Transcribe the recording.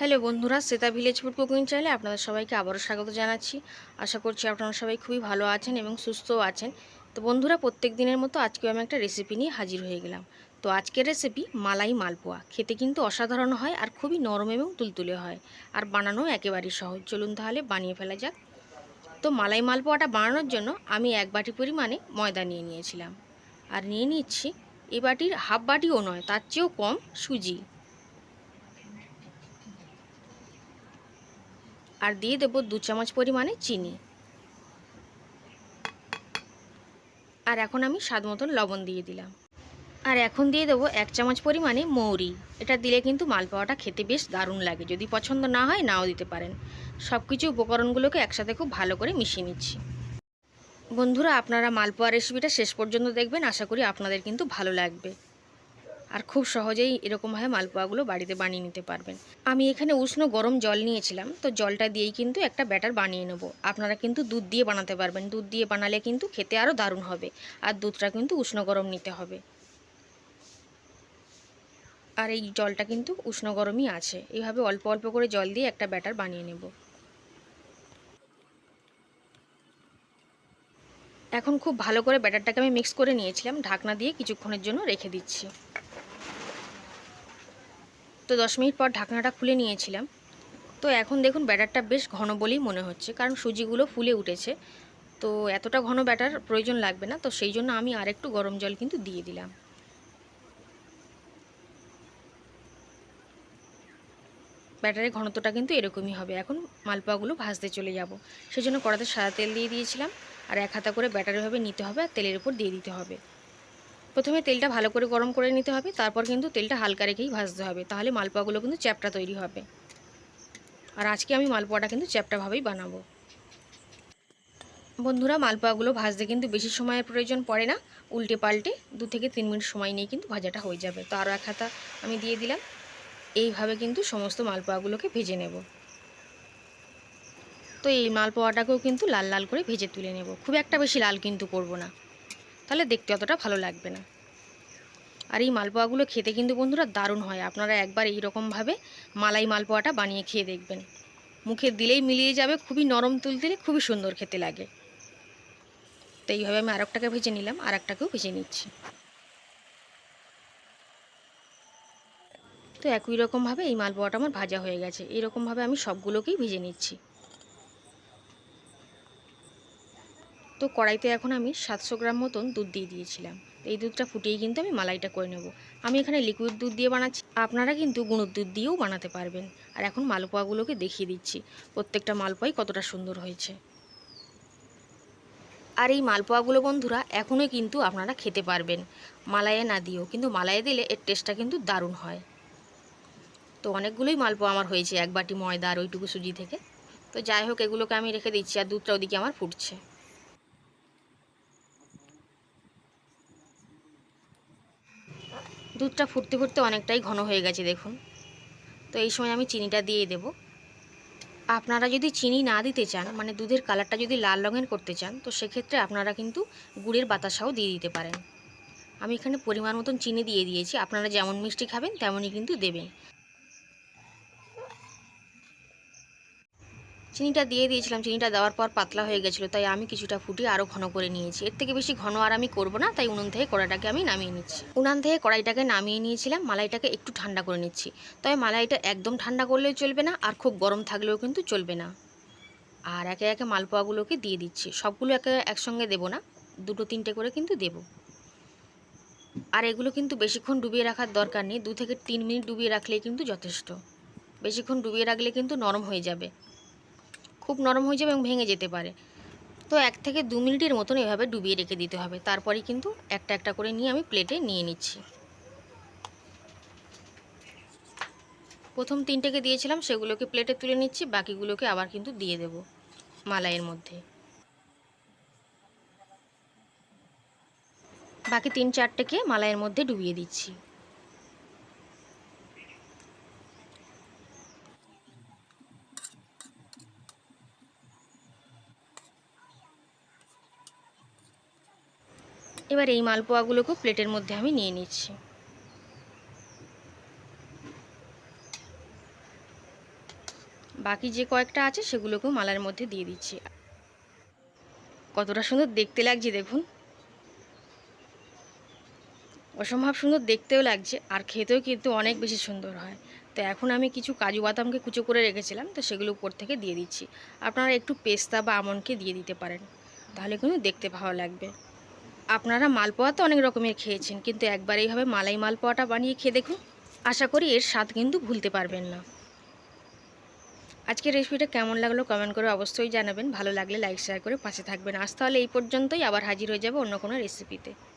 Hello বন্ধুরা, Shweta village food cooking চ্যানেলে আপনাদের সবাইকে আবারও স্বাগত জানাচ্ছি। আশা করছি আপনারা সবাই খুবই ভালো আছেন এবং সুস্থও আছেন। তো বন্ধুরা, প্রত্যেক দিনের মতো আজকেও আমি একটা রেসিপি নিয়ে হাজির হয়ে গেলাম। তো আজকের রেসিপি মালাই মালপোয়া। খেতে কিন্তু অসাধারণ হয় আর খুবই নরম এবং তুলতুলে হয় আর বানানো একেবারেই সহজ। চলুন তাহলে বানিয়ে ফেলা যাক। তো মালাই মালপোয়াটা বানানোর জন্য আমি এক বাটি পরিমাণে ময়দা নিয়ে নিয়েছিলাম। আর নিয়ে নিচ্ছি এ বাটির হাফ বাটিও নয়, তার চেয়েও কম সুজি। আর দিয়ে দেবো দু চামচ পরিমাণে চিনি। আর এখন আমি স্বাদ মতন লবণ দিয়ে দিলাম। আর এখন দিয়ে দেবো এক চামচ পরিমাণে মৌরি। এটা দিলে কিন্তু মালপোয়াটা খেতে বেশ দারুণ লাগে। যদি পছন্দ না হয় নাও দিতে পারেন। সব কিছু উপকরণগুলোকে একসাথে খুব ভালো করে মিশিয়ে নিচ্ছি। বন্ধুরা, আপনারা মালপোয়া রেসিপিটা শেষ পর্যন্ত দেখবেন। আশা করি আপনাদের কিন্তু ভালো লাগবে। আর খুব সহজেই এরকমভাবে মালপোয়াগুলো বাড়িতে বানিয়ে নিতে পারবেন। আমি এখানে উষ্ণ গরম জল নিয়েছিলাম, তো জলটা দিয়েই কিন্তু একটা ব্যাটার বানিয়ে নেব। আপনারা কিন্তু দুধ দিয়ে বানাতে পারবেন। দুধ দিয়ে বানালে কিন্তু খেতে আরও দারুণ হবে, আর দুধটা কিন্তু উষ্ণ গরম নিতে হবে। আর এই জলটা কিন্তু উষ্ণ গরমই আছে। এইভাবে অল্প অল্প করে জল দিয়ে একটা ব্যাটার বানিয়ে নেব। এখন খুব ভালো করে ব্যাটারটাকে আমি মিক্স করে নিয়েছিলাম। ঢাকনা দিয়ে কিছুক্ষণের জন্য রেখে দিচ্ছি। তো দশ মিনিট পর ঢাকনাটা খুলে নিয়েছিলাম। তো এখন দেখুন ব্যাটারটা বেশ ঘন বলেই মনে হচ্ছে, কারণ সুজিগুলো ফুলে উঠেছে। তো এতটা ঘন ব্যাটার প্রয়োজন লাগবে না, তো সেই জন্য আমি আরেকটু গরম জল কিন্তু দিয়ে দিলাম। ব্যাটারের ঘনত্বটা কিন্তু এরকমই হবে। এখন মালপোয়াগুলো ভাজতে চলে যাব। সেজন্য কড়াতে সাদা তেল দিয়ে দিয়েছিলাম, আর এক হাতা করে ব্যাটারিভাবে নিতে হবে আর তেলের উপর দিয়ে দিতে হবে। প্রথমে তেলটা ভালো করে গরম করে নিতে হবে, তারপর কিন্তু তেলটা হালকা রেখেই ভাজতে হবে, তাহলে মালপোয়াগুলো কিন্তু চ্যাপটা তৈরি হবে। আর আজকে আমি মালপোয়াটা কিন্তু চ্যাপটাভাবেই বানাবো। বন্ধুরা, মালপোয়াগুলো ভাজতে কিন্তু বেশি সময়ের প্রয়োজন পড়ে না, উল্টে পাল্টে দু থেকে তিন মিনিট সময় নিয়ে কিন্তু ভাজাটা হয়ে যাবে। তো আরও এক হাতা আমি দিয়ে দিলাম, এইভাবে কিন্তু সমস্ত মালপোয়াগুলোকে ভেজে নেব। তো এই মালপোয়াটাকেও কিন্তু লাল লাল করে ভেজে তুলে নেব, খুব একটা বেশি লাল কিন্তু করব না। তাহলে দেখতে অতটা ভালো লাগবে না। আর এই মালপোয়াগুলো খেতে কিন্তু বন্ধুরা দারুণ হয়। আপনারা একবার এই রকমভাবে মালাই মালপোয়াটা বানিয়ে খেয়ে দেখবেন। মুখে দিলেই মিলিয়ে যাবে, খুবই নরম তুলতুলে খুবই সুন্দর খেতে লাগে। তো এইভাবে আমি আরেকটাকে ভেজে নিলাম আর একটাকেও ভেজে নিচ্ছি। তো একই রকমভাবে এই মালপোয়াটা আমার ভাজা হয়ে গেছে। এইরকমভাবে আমি সবগুলোকেই ভেজে নিচ্ছি। তো কড়াইতে এখন আমি সাতশো গ্রাম মতন দুধ দিয়ে দিয়েছিলাম। এই দুধটা ফুটিয়ে কিন্তু আমি মালাইটা করে নেব। আমি এখানে লিকুইড দুধ দিয়ে বানাচ্ছি। আপনারা কিন্তু গুঁড়োর দুধ দিয়েও বানাতে পারবেন। আর এখন মালপোয়াগুলোকে দেখিয়ে দিচ্ছি। প্রত্যেকটা মালপোয়াই কতটা সুন্দর হয়েছে। আর এই মালপোয়াগুলো বন্ধুরা এখনই কিন্তু আপনারা খেতে পারবেন। মালাইয়ে না দিয়েও, কিন্তু মালাইয়ে দিলে এর টেস্টটা কিন্তু দারুণ হয়। তো অনেকগুলোই মালপোয়া আমার হয়েছে, এক বাটি ময়দা আর ওইটুকু সুজি থেকে। তো যাই হোক, এগুলোকে আমি রেখে দিচ্ছি আর দুধটা ওদিকে আমার ফুটছে। দুধটা ফুটতে ফুটতে অনেকটাই ঘন হয়ে গেছে, দেখুন। তো এই সময় আমি চিনিটা দিয়ে দেব। আপনারা যদি চিনি না দিতে চান মানে দুধের কালারটা যদি লাল রঙের করতে চান, তো সেক্ষেত্রে আপনারা কিন্তু গুড়ের বাতাসাও দিয়ে দিতে পারেন। আমি এখানে পরিমাণ মতন চিনি দিয়ে দিয়েছি, আপনারা যেমন মিষ্টি খাবেন, তেমনই কিন্তু দেবেন। চিনিটা দিয়ে দিয়েছিলাম, চিনিটা দেওয়ার পর পাতলা হয়ে গেছিল, তাই আমি কিছুটা ফুটিয়ে আরও ঘন করে নিয়েছি। এর থেকে বেশি ঘন আর আমি করব না, তাই উনুন থেকে কড়াইটাকে আমি নামিয়ে নিচ্ছি। উনান থেকে কড়াইটাকে নামিয়ে নিয়েছিলাম, মালাইটাকে একটু ঠান্ডা করে নিচ্ছি। তবে মালাইটা একদম ঠান্ডা করলেও চলবে না, আর খুব গরম থাকলেও কিন্তু চলবে না। আর একে একে মালপোয়াগুলোকে দিয়ে দিচ্ছি। সবগুলো একে একসঙ্গে দেবো না, দুটো তিনটে করে কিন্তু দেব। আর এগুলো কিন্তু বেশিক্ষণ ডুবিয়ে রাখার দরকার নেই, দু থেকে তিন মিনিট ডুবিয়ে রাখলেই কিন্তু যথেষ্ট। বেশিক্ষণ ডুবিয়ে রাখলে কিন্তু নরম হয়ে যাবে। খুব নরম হয়ে যাবে এবং ভেঙে যেতে পারে। তো এক থেকে দু মিনিটের মতন এভাবে ডুবিয়ে রেখে দিতে হবে। তারপরেই কিন্তু একটা একটা করে নিয়ে আমি প্লেটে নিয়ে নিচ্ছি। প্রথম তিনটেকে দিয়েছিলাম, সেগুলোকে প্লেটে তুলে নিচ্ছি, বাকিগুলোকে আবার কিন্তু দিয়ে দেব মালাইয়ের মধ্যে। বাকি তিন চারটেকে মালাইয়ের মধ্যে ডুবিয়ে দিচ্ছি। এবার এই মালপোয়াগুলোকেও প্লেটের মধ্যে আমি নিয়ে নিচ্ছি। বাকি যে কয়েকটা আছে সেগুলোকেও মালার মধ্যে দিয়ে দিচ্ছি। কতটা সুন্দর দেখতে লাগছে দেখুন। অসম্ভব সুন্দর দেখতেও লাগছে, আর খেতেও কিন্তু অনেক বেশি সুন্দর হয়। তো এখন আমি কিছু কাজু বাদামকে কুচো করে রেখেছিলাম, তো সেগুলো উপর থেকে দিয়ে দিচ্ছি। আপনারা একটু পেস্তা বা আমনকে দিয়ে দিতে পারেন, তাহলে কিন্তু দেখতে ভালো লাগবে। আপনারা মালপোয়া তো অনেক রকমের খেয়েছেন, কিন্তু একবার এইভাবে মালাই মালপোয়াটা বানিয়ে খেয়ে দেখুন। আশা করি এর স্বাদ কিন্তু ভুলতে পারবেন না। আজকের রেসিপিটা কেমন লাগল কমেন্ট করে অবশ্যই জানাবেন। ভালো লাগলে লাইক শেয়ার করে পাশে থাকবেন। আজ তাহলে এই পর্যন্তই। আবার হাজির হয়ে যাবে অন্য কোনো রেসিপিতে